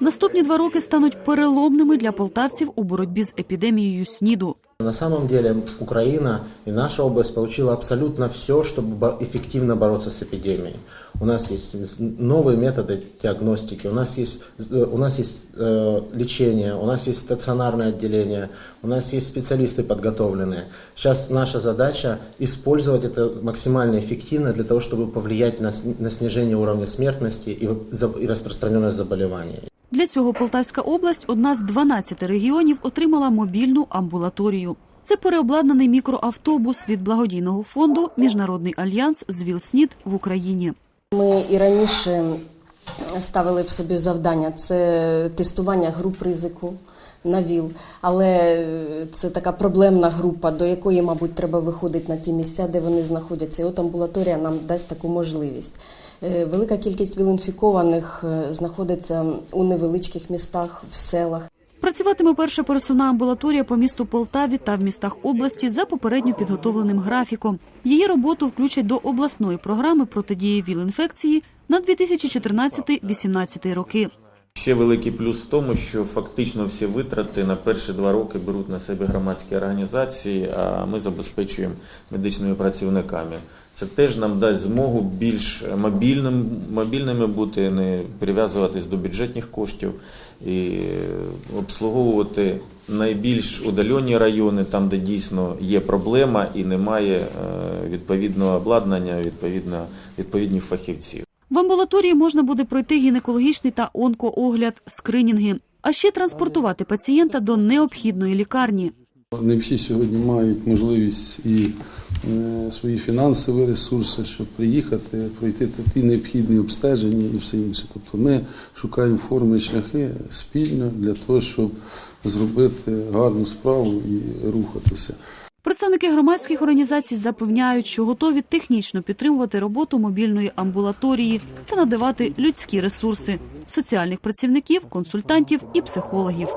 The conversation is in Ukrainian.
Наступні два роки стануть переломними для полтавців у боротьбі з епідемією СНІДу. На самом деле Украина и наша область получила абсолютно все, чтобы бо- эффективно бороться с эпидемией. У нас есть новые методы диагностики, у нас есть, э, у нас есть э, лечение, у нас есть стационарное отделение, у нас есть специалисты подготовленные. Сейчас наша задача использовать это максимально эффективно для того, чтобы повлиять на, сни- на снижение уровня смертности и, за- и распространенность заболеваний. Для цього Полтавська область, одна з 12 регіонів, отримала мобільну амбулаторію. Це переобладнаний мікроавтобус від благодійного фонду Міжнародний альянс з ВІЛ-СНІД в Україні. Ми і раніше ставили в собі завдання це тестування груп ризику на ВІЛ, але це така проблемна група, до якої, мабуть, треба виходити на ті місця, де вони знаходяться. І от амбулаторія нам дасть таку можливість. Е, Велика кількість ВІЛ-інфікованих е, знаходиться у невеличких містах, в селах. Працюватиме перша пересувна амбулаторія по місту Полтаві та в містах області за попередньо підготовленим графіком. Її роботу включать до обласної програми протидії ВІЛ-інфекції на 2014-2018 роки. Ще великий плюс в тому, що фактично всі витрати на перші два роки беруть на себе громадські організації, а ми забезпечуємо медичними працівниками. Це теж нам дасть змогу більш мобільним, мобільними бути, не прив'язуватись до бюджетних коштів і обслуговувати найбільш удальонні райони, там, де дійсно є проблема і немає е, відповідного обладнання, відповідно, відповідних фахівців. В амбулаторії можна буде пройти гінекологічний та онкоогляд, скринінги, а ще транспортувати пацієнта до необхідної лікарні. Не всі сьогодні мають можливість і е, свої фінансові ресурси, щоб приїхати, пройти ті необхідні обстеження і все інше. Тобто ми шукаємо форми і шляхи спільно для того, щоб зробити гарну справу і рухатися. Представники громадських організацій запевняють, що готові технічно підтримувати роботу мобільної амбулаторії та надавати людські ресурси соціальних працівників, консультантів і психологів.